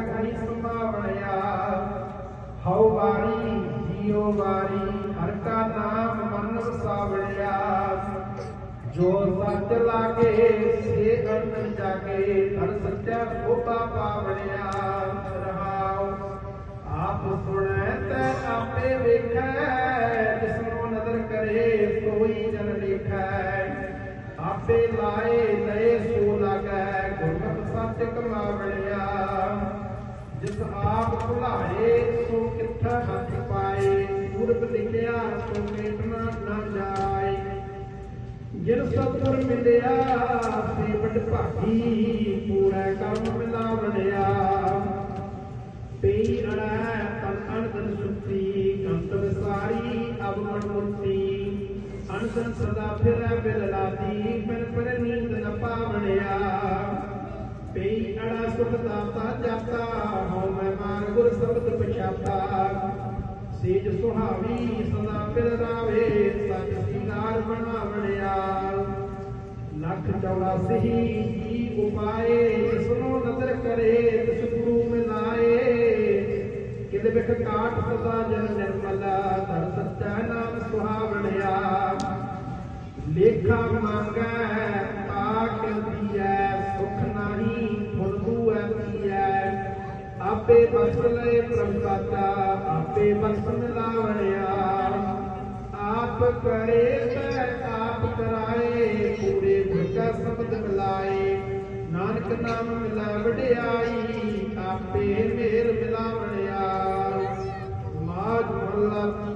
ਗੁਣੀ ਸੰਭਾਵਣਿਆ ਹਉ ਵਾਰੀ, ਜੀਉ ਵਾਰੀ, ਹਰ ਕਾ ਨਾਮ ਮਨ ਵਸਾਵਣਿਆ ਜੋ ਸੱਚ ਲਾਗੇ, ਸੇ ਅੰਨ ਜਾਗੇ ਹਰ ਸੱਚਾ ਸੋਭਾ ਪਾਵਣਿਆ। ਰਹਾਉ, ਆਪ ਸੁਣੈ, ਤੈ ਆਪੇ ਵੇਖੈ। ਜਿਸ ਨੂੰ ਨਦਰ ਕਰੇ, ਸੋਈ ਜਨ ਲੇਖੈ ਆਪੇ ਲਾਏ, ਲਏ ਸੋ ਲਾਗੈ, ਗੁਰਮਤਿ ਸੱਚ ਕਮਾਵਣਿਆ। ਜਿਸ ਆਪ ਭੁਲਾਏ, ਸੋ ਕਿੱਥਾ ਹੱਥ ਪਾਏ? ਗੁਰਬ ਲਿਖਿਆ ਸੋ ਮੇਟਣਾ ਨਾ ਜਾਏ। ਜਿਨ ਸਤਿਗੁਰ ਮਿਲਿਆ ਸੇ ਵੱਡ ਭਾਗੀ ਪੂਰਾ ਕਰਮ ਮਿਲਾਵਣਿਆ ਪਈ ਅੜੈ, ਤਨ ਅਨੰਦਨ ਸੁਤੀ, ਕੰਤ ਵਿਸਾਰੀ, ਅਬ ਮਨ ਮੁਕਤੀ ਅਨਸਨ ਸਦਾ ਫਿਰੈ, ਬਿਲ ਲਾਤੀ ਪਰ ਪਰ ਨੀਂਦ ਨ ਪਾਵਣਿਆ। ਪਈ ਅੜਾ, ਸੁਖ ਦਾਤਾ ਜਾਤਾ ਸੁਹਾਵੀ ਸਦਾ ਫਿਰ ਰਾਵੇ ਸੱਚ ਸਿੰਗਾਰ ਬਣਾਵਣਿਆ ਲੱਖ 84 ਜੀ ਉਪਾਏ ਸੁਨੋ ਨਜ਼ਰ ਕਰੇ, ਤਿਸ ਗੁਰੂ ਮਿਲਾਏ। ਕਿਦ ਬਿਖ ਕਾਟ ਸਦਾ ਜਨ ਨਿਰਮਲਾ, ਧਰ ਸੱਚਾ ਨਾਮ ਸੁਹਾਵਣਿਆ ਲੇਖਾ ਮੰਗੈ ਆਪੇ ਬਖਸ਼ ਲਏ ਪ੍ਰਭ ਆਪੇ ਬਖਸ਼ ਮਿਲਾਵਣਿਆ ਆਪ ਕਰੇ ਮੈਂ ਆਪ ਕਰਾਏ, ਪੂਰੇ ਗੁਰ ਸ਼ਬਦ ਮਿਲਾਏ ਨਾਨਕ ਨਾਮ ਮਿਲਾ ਵਡਿਆਈ ਆਪੇ ਮੇਰ ਮਿਲਾਵਣਿਆ। ਮਾਜ ਮੱਲਾ